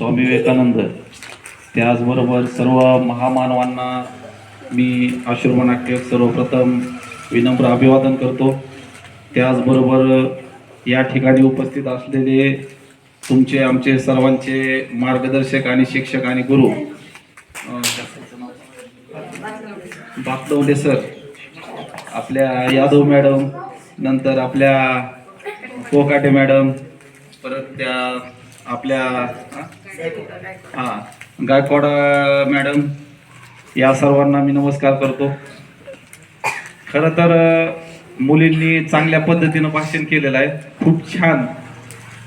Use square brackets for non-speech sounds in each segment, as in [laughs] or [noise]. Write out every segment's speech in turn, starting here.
स्वामी विवेकानंद त्याचबरोबर सर्व महामानवांना मी आशीर्वाद सर्वप्रथम विनम्र अभिवादन करतो. त्याचबरोबर या ठिकाणी उपस्थित असलेले तुमचे आमचे सर्वांचे मार्गदर्शक आणि शिक्षक आणि गुरु अं, सर आपल्या यादव मॅडम नंतर आपल्या कोकाटे मॅडम परत त्या आपल्या हां गायकवाड मॅडम या सर्वांना मी नमस्कार करतो. खरं तर मुलींनी चांगल्या पद्धतीनं भाषण केलेलं आहे. खूप छान.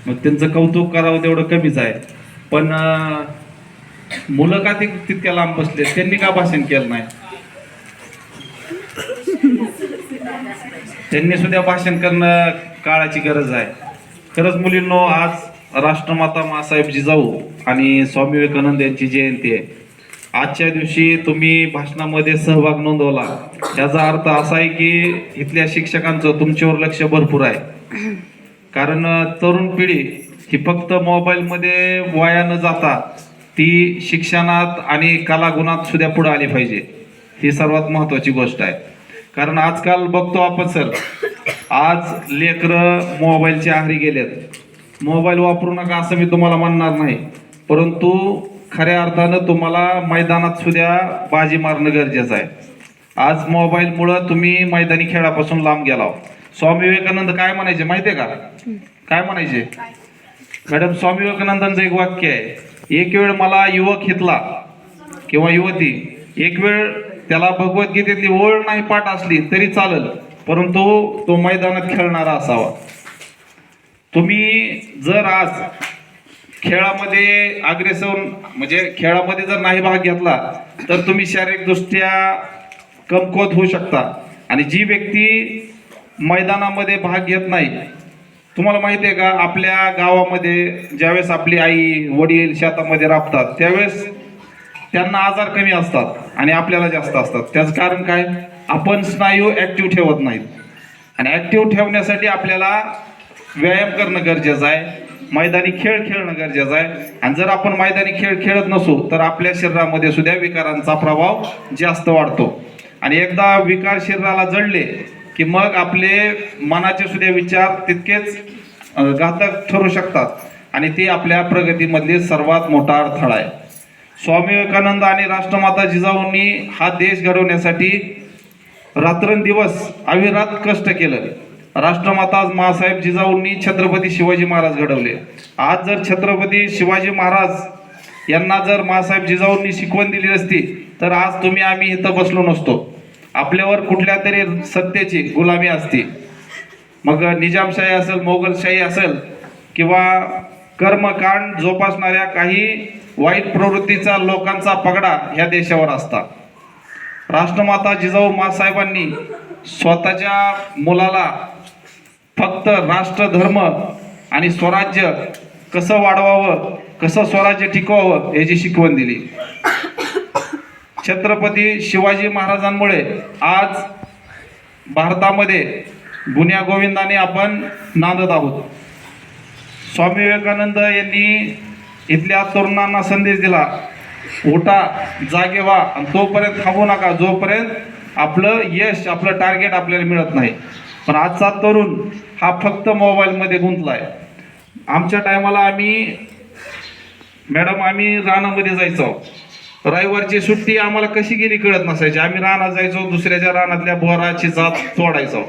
मग त्यांचं कौतुक करावं तेवढं कमीच आहे. पण मुलं का ते तितक्या लांब बसले त्यांनी का भाषण केलं नाही? त्यांनी सुद्धा भाषण करणं काळाची गरज आहे. खरंच मुलींनो आज राष्ट्रमाता मासाहेब जिजाऊ आणि स्वामी विवेकानंद यांची जयंती आहे. आजच्या दिवशी तुम्ही भाषणामध्ये सहभाग नोंदवला. याचा अर्थ असा आहे की इथल्या शिक्षकांचं तुमच्यावर लक्ष भरपूर आहे. कारण तरुण पिढी ही फक्त मोबाईलमध्ये वाया न जाता ती शिक्षणात आणि कलागुणात सुद्धा पुढे आली पाहिजे. ही सर्वात महत्वाची गोष्ट आहे. कारण आजकाल बघतो आपण सर आज लेकरं मोबाईलच्या आहारी गेलेत. मोबाईल वापरू नका असं मी तुम्हाला म्हणणार नाही. परंतु खऱ्या अर्थानं तुम्हाला मैदानात सुद्धा बाजी मारणं गरजेचं आहे. आज मोबाईलमुळं तुम्ही मैदानी खेळापासून लांब गेला स्वामी विवेकानंद काय म्हणायचे माहितीये का? काय म्हणायचे? मॅडम स्वामी विवेकानंदांचं एक वाक्य आहे. एक वेळ मला युवक हितला किंवा युवती एक वेळ त्याला भगवद्गीतेतली ओळ नाही पाठ असली तरी चालेल. परंतु तो मैदानात खेळणारा असावा. तुम्ही जर आज खेळामध्ये अग्रेसर म्हणजे खेळामध्ये जर नाही भाग घेतला तर तुम्ही शारीरिकदृष्ट्या कमकुवत होऊ शकता. आणि जी व्यक्ती मैदानामध्ये भाग घेत नाही तुम्हाला माहिती आहे का आपल्या गावामध्ये ज्यावेळेस आपली आई वडील शेतामध्ये राबतात त्यावेळेस त्यांना आजार कमी असतात आणि आपल्याला जास्त असतात. त्याचं कारण काय? आपण स्नायू ॲक्टिव्ह ठेवत नाहीत. आणि ॲक्टिव्ह ठेवण्यासाठी आपल्याला व्यायाम करणं गरजेचं आहे. मैदानी खेळ खेळणं गरजेचं आहे. आणि जर आपण मैदानी खेळ खेळत नसू तर आपल्या शरीरामध्ये सुद्धा विकारांचा प्रभाव जास्त वाढतो. आणि एकदा विकार शरीराला जडले की मग आपले मनाचे सुद्धा विचार तितकेच घातक ठरू शकतात. आणि ते आपल्या प्रगतीमधले सर्वात मोठा अडथळा आहे. स्वामी विवेकानंद आणि राष्ट्रमाता जिजाऊंनी हा देश घडवण्यासाठी रात्रंदिवस अविरात कष्ट केलं. राष्ट्रमाता मासाहेब जिजाऊंनी छत्रपती शिवाजी महाराज घडवले. आज जर छत्रपती शिवाजी महाराज यांना जर मासाहेब जिजाऊंनी शिकवण दिली नसती तर आज तुम्ही आम्ही इथं बसलो नसतो. आपल्यावर कुठल्या तरी सत्तेची गुलामी असती. मग निजामशाही असेल मोगलशाही असेल किंवा कर्मकांड जोपासणाऱ्या काही वाईट प्रवृत्तीचा लोकांचा पगडा ह्या देशावर असता राष्ट्रमाता जिजाऊ मासाहेबांनी स्वतःच्या मुलाला फक्त राष्ट्रधर्म आणि स्वराज्य कसं वाढवावं कसं स्वराज्य टिकवावं याची शिकवण दिली. छत्रपती शिवाजी महाराजांमुळे आज भारतामध्ये गुन्ह्या गोविंदाने आपण नांदत आहोत. स्वामी विवेकानंद यांनी इथल्या तरुणांना संदेश दिला उठा जागे व्हा आणि तोपर्यंत थांबू नका जोपर्यंत आपलं यश आपलं टार्गेट आपल्याला मिळत नाही. पण आजचा तरुण हा फक्त मोबाईलमध्ये गुंतला आहे आमच्या टायमाला आम्ही मॅडम आम्ही रानामध्ये जायचो. रविवारची सुट्टी आम्हाला कशी गेली कळत नसायची. आम्ही रानात जायचो दुसऱ्याच्या रानातल्या बोराची जात तोडायचो.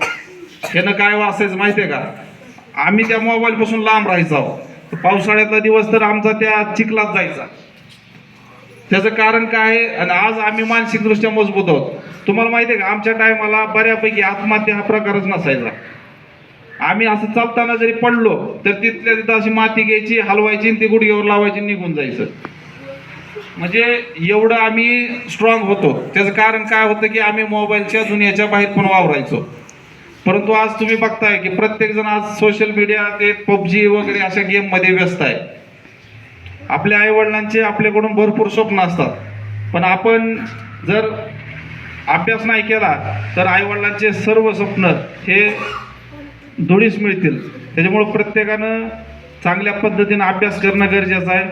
त्यानं काय असायचं माहितीये का? आम्ही त्या मोबाईल पासून लांब राहायचो. पावसाळ्यातला दिवस तर आमचा त्या चिखलात जायचा. त्याचं कारण काय आहे? आणि आज आम्ही मानसिकदृष्ट्या मजबूत आहोत. तुम्हाला माहिती आहे का आमच्या टायमाला बऱ्यापैकी आत्महत्या हा प्रकारच नसायचा. आम्ही असं चालताना जरी पडलो तर तिथल्या तिथं अशी माती घ्यायची हलवायची आणि ती गुडघ्यावर लावायची निघून जायचं. म्हणजे एवढं आम्ही स्ट्रॉंग होतो. त्याचं कारण काय होतं की आम्ही मोबाईलच्या दुनियाच्या बाहेर पण वावरायचो. परंतु आज तुम्ही बघताय की प्रत्येकजण आज सोशल मीडिया ते पबजी वगैरे अशा गेममध्ये व्यस्त आहे. आपल्या आईवडिलांचे आपल्याकडून भरपूर स्वप्न असतात. पण आपण जर अभ्यास नाही केला तर आईवडिलांचे सर्व स्वप्न हे धुळीस मिळतील. त्याच्यामुळं प्रत्येकानं चांगल्या पद्धतीनं अभ्यास करणं गरजेचं आहे.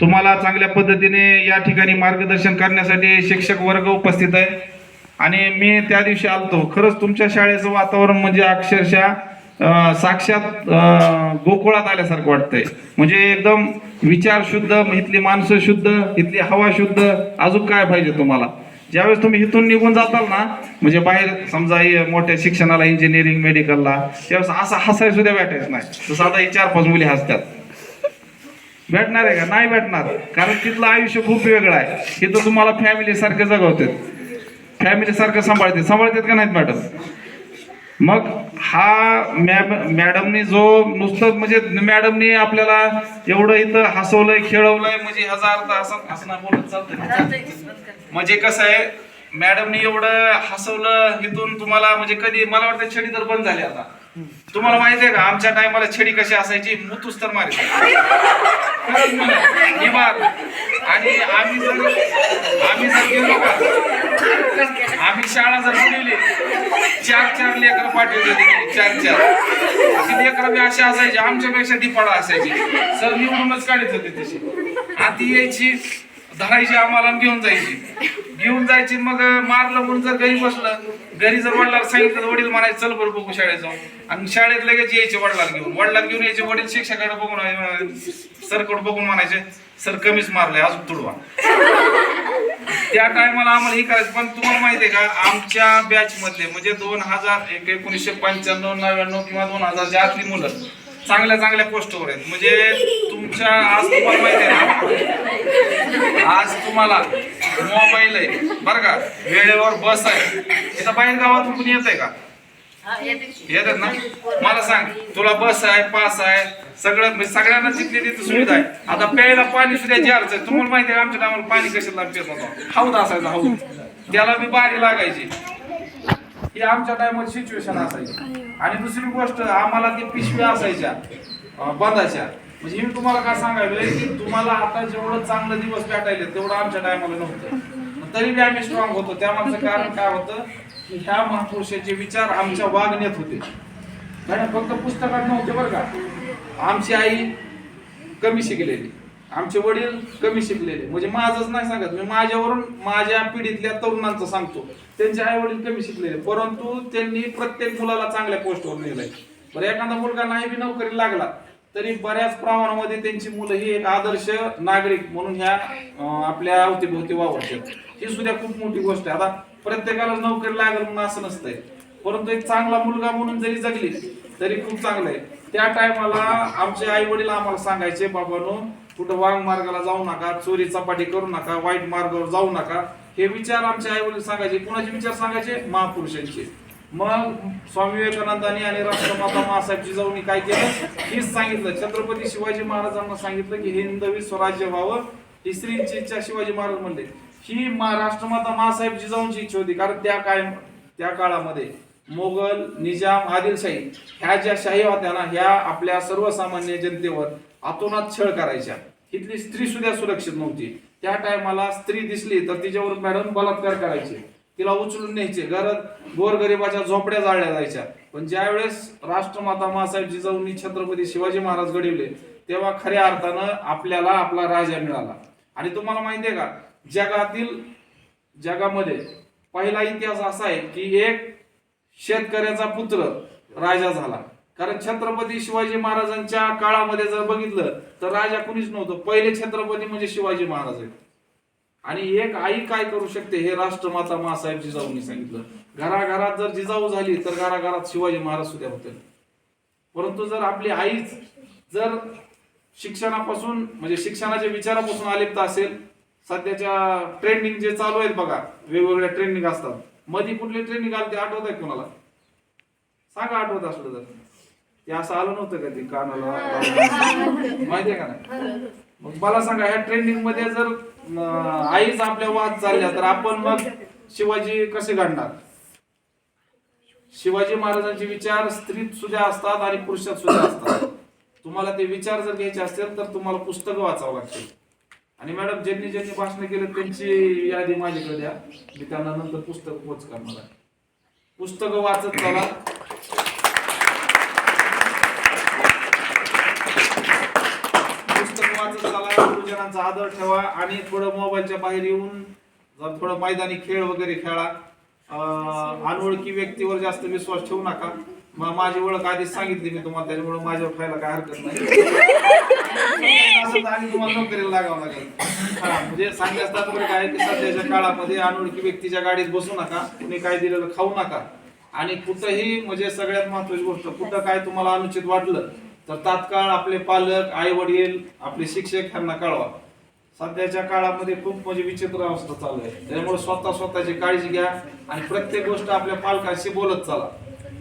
तुम्हाला चांगल्या पद्धतीने या ठिकाणी मार्गदर्शन करण्यासाठी शिक्षक वर्ग उपस्थित आहे. आणि मी त्या दिवशी आलतो. खरंच तुमच्या शाळेचं वातावरण म्हणजे अक्षरशः साक्षात गोकुळात आल्यासारखं वाटतंय. म्हणजे एकदम विचार शुद्ध इथली माणसं शुद्ध इथली हवा शुद्ध. अजून काय पाहिजे तुम्हाला? ज्यावेळेस तुम्ही इथून निघून जाताल ना म्हणजे बाहेर समजा मोठ्या शिक्षणाला इंजिनिअरिंग मेडिकलला त्यावेळेस असं हसाय सुद्धा भेटायचं नाही. जसं आता ही चार पाच मुली हसतात. भेटणार आहे का? नाही भेटणार. कारण तिथलं आयुष्य खूप वेगळं आहे. तिथं तुम्हाला फॅमिली सारखे जगवतात. फॅमिली सारखं सांभाळते सांभाळतात का नाहीत मॅडम? मग हा मॅम मॅडमनी जो नुसतं म्हणजे मॅडमनी आपल्याला एवढं इथं हसवलंय खेळवलंय म्हणजे ह्याचा अर्थ असं असं बोलत चालतंय. म्हणजे कसं आहे मॅडमनी एवढं हसवलं इथून तुम्हाला म्हणजे कधी मला वाटतं छडी तर बंद झाली आता. तुम्हाला माहिती आहे का? आमच्या टायमाला छेडी कशी असायची? मुतूस तर मारी आणि आम्ही जर आम्ही जर गेलो का? आम्ही शाळा जर बुडवली चार चार लेकर पाठवले होते. चार चार. ती लेकर बी अशी असायची आमच्यापेक्षा दिपाडा असायची. सर निवडूनच काढत होते तशी. आधी यायची धरायची आम्हाला घेऊन जायची. घेऊन जायची मग मारलं म्हणून जर घरी बसलं घरी जर वडिलाला सांगितलं तर वडील म्हणायचे चल बरं बघू शाळेत जाऊन आणि शाळेत लगेच यायचे वडिलाला घेऊन. वडिलाला घेऊन यायचे वडील शिक्षकाकडे बघून सरकड बघून म्हणायचे सर कमीच मारले अजून तुडवा. त्या टायमाला आम्हाला हे करायचं पण तुम्हाला माहिती आहे का आमच्या बॅच मधले म्हणजे दोन हजार एक एकोणीसशे पंच्याण्णव नव्याण्णव किंवा दोन हजारच्या आतली मुलं चांगल्या चांगल्या पोस्टवर आहेत. म्हणजे तुमच्या आज तुम्हाला माहिती आहे ना? आज तुम्हाला मोबाईल आहे. बरं का? वेळेवर बस आहे. इथं बाहेर गावातून कुणी येत आहे का. येतात ना? मला सांग तुला बस आहे पास आहे सगळं म्हणजे सगळ्यांना तिथली तिथे सुविधा आहे. आता प्यायला पाणी सुद्धा जारच आहे तुम्हाला माहिती आहे आमच्या टायमाला पाणी कशाला पेत होतो हौद असायचा हौद त्याला मी बारी लागायची. ही आमच्या टायमात सिच्युएशन असायची. आणि दुसरी गोष्ट आम्हाला ती पिशव्या असायच्या बंदाच्या म्हणजे मी तुम्हाला काय सांगायलोय की तुम्हाला आता जेवढं चांगलं दिवस भेटायले तेवढं आमच्या टायमाला नव्हतं. तरी बी आम्ही स्ट्रॉंग होतो. त्यामागचं कारण काय होतं की ह्या महापुरुषाचे विचार आमच्या वागण्यात होते. मॅडम फक्त पुस्तकात नव्हते बरं का. आमची आई कमी शिकलेली. आमचे वडील कमी शिकलेले. म्हणजे माझंच नाही सांगत. मी माझ्यावरून माझ्या पिढीतल्या तरुणांचं सांगतो. त्यांचे आई वडील कमी शिकलेले परंतु त्यांनी प्रत्येक मुलाला चांगल्या पोस्टवर नेलंय. बरं एखादा मुलगा नाही बी नोकरी लागला तरी बऱ्याच प्रमाणामध्ये त्यांची मुलं ही एक आदर्श नागरिक म्हणून ह्या आपल्या अवतीभोवती वावरतात. ही सुद्धा खूप मोठी गोष्ट आहे. आता प्रत्येकाला नोकरी लागेल म्हणून असं नसतंय. परंतु एक चांगला मुलगा म्हणून जरी जगली तरी खूप चांगलं आहे. त्या टायमाला आमचे आई वडील आम्हाला सांगायचे बाबानो कुठं वांग मार्गाला जाऊ नका चोरी चपाटी करू नका वाईट मार्गावर जाऊ नका. हे विचार आमचे आई वडील सांगायचे कुणाचे विचार सांगायचे? महापुरुषांचे. मग स्वामी विवेकानंदांनी आणि राष्ट्रमाता महासाहेब जाऊन काय केलं? हेच सांगितलं. छत्रपती शिवाजी महाराजांना सांगितलं की हिंदवी स्वराज्य व्हावं. ही स्त्रींची इच्छा शिवाजी महाराज म्हणले. ही राष्ट्रमाता महासाहेब जिजाऊंची इच्छा होती. कारण त्या काय त्या काळामध्ये मोगल निजाम आदिलशाही ह्या ज्या शाही होत्या ना ह्या आपल्या सर्वसामान्य जनतेवर आतोनात छळ करायच्या. इथली स्त्री सुद्धा सुरक्षित नव्हती. त्या टायमाला स्त्री दिसली तर तिच्यावर मॅडम बलात्कार करायचे. तिला उचलून न्यायचे. घरात गोरगरिबाच्या झोपड्या जाळल्या जायच्या. पण ज्यावेळेस राष्ट्रमाता मासाहेब जिजाऊंनी छत्रपती शिवाजी महाराज घडवले तेव्हा खऱ्या अर्थानं आपल्याला आपला राजा मिळाला. आणि तुम्हाला माहिती आहे का जगातील जगामध्ये पहिला इतिहास असा आहे की एक शेतकऱ्याचा पुत्र राजा झाला. कारण छत्रपती शिवाजी महाराजांच्या काळामध्ये जर बघितलं तर राजा कुणीच नव्हतं. पहिले छत्रपती म्हणजे शिवाजी महाराज आहेत. आणि एक आई काय करू शकते हे राष्ट्रमाता मासाहेब जिजाऊंनी सांगितलं. घराघरात जर जिजाऊ झाली तर घराघरात शिवाजी महाराज सुद्धा होते. परंतु जर आपली आईच जर शिक्षणापासून म्हणजे शिक्षणाच्या विचारापासून आलिप्त असेल सध्याच्या ट्रेंडिंग जे चालू आहेत बघा वेगवेगळ्या ट्रेंडिंग असतात. मध्ये कुठली ट्रेंडिंग आली ते आठवत आहे कोणाला? सांगा आठवत असलं तर. ते असं आलं नव्हतं का ते कानाला माहितीये का नाही? मग मला सांगा ह्या ट्रेंडिंगमध्ये जर अं, आईच आपल्या वाद चालल्या तर आपण मग शिवाजी कसे घडणार? शिवाजी महाराजांचे विचार स्त्रीत सुद्धा असतात आणि पुरुषात सुद्धा असतात. तुम्हाला ते विचार जर घ्यायचे असतील तर तुम्हाला पुस्तकं वाचावं लागतील. आणि मॅडम ज्यांनी ज्यांनी भाषण केलं त्यांची यादी माझ्याकडे द्या. मी त्यांना नंतर पुस्तक पोच करणार आहे. पुस्तकं वाचत चला. पुस्तक वाचत चला शिक्षकांचा आदर ठेवा आणि थोडं मोबाईलच्या बाहेर येऊन जर थोडं मैदानी खेळ वगैरे खेळा. अनोळखी व्यक्तीवर जास्त विश्वास ठेवू नका. माझी ओळख आधीच सांगितली मी तुम्हाला त्याच्यामुळे माझ्यावर खायला काय हरकत नाही. [laughs] आणि तुम्हाला नोकरीला लागावं लागेल. म्हणजे सांगण्यास तात्पर्य काय की सध्याच्या काळामध्ये अनोळखी व्यक्तीच्या गाडीत बसू नका कुणी काय दिलेलं खाऊ नका. आणि कुठंही म्हणजे सगळ्यात महत्वाची गोष्ट कुठं काय तुम्हाला अनुचित वाटलं तर तात्काळ आपले पालक आई वडील आपले शिक्षक यांना कळवा. सध्याच्या काळामध्ये खूप म्हणजे विचित्र अवस्था चालू आहे. त्यामुळे स्वतः स्वतःची काळजी घ्या आणि प्रत्येक गोष्ट आपल्या पालकांशी बोलत चाला.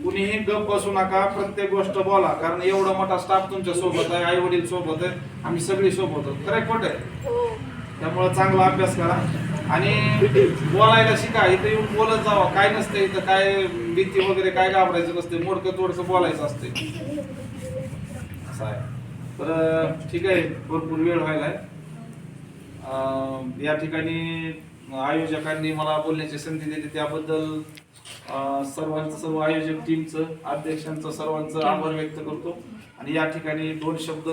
कुणीही गप बसू नका प्रत्येक गोष्ट बोला कारण एवढा मोठा स्टाफ तुमच्यासोबत आहे आई वडील सोबत आहे आम्ही सगळी सोबत आहोत. खरं खोट आहे? त्यामुळे चांगला अभ्यास करा. आणि बोलायला शिका इथं येऊन बोलत जावा. काय नसते इथं काय भीती वगैरे काय घाबरायचं नसते. मोडकं तोडकं बोलायचं असते असं आहे. तर ठीक आहे भरपूर वेळ व्हायला आहे. या ठिकाणी आयोजकांनी मला बोलण्याची संधी दिली. त्याबद्दल सर्वांचं सर्व आयोजक टीमचं अध्यक्षांचं सर्वांचं आभार व्यक्त करतो. आणि या ठिकाणी दोन शब्द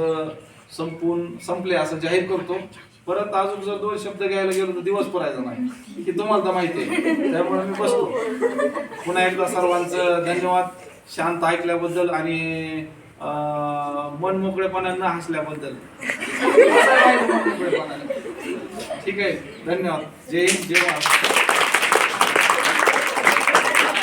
संपून संपले असं जाहीर करतो. परत अजून जर दोन शब्द घ्यायला गेलो तर दिवस पुरायचा नाही. की तुम्हाला तर माहिती आहे. त्यामुळे मी बसतो. पुन्हा एकदा सर्वांचं धन्यवाद. शांत ऐकल्याबद्दल आणि मन मोकळेपणानं हसल्याबद्दल. [laughs] ठीक आहे धन्यवाद. जय हिंद जय महाराष्ट्र.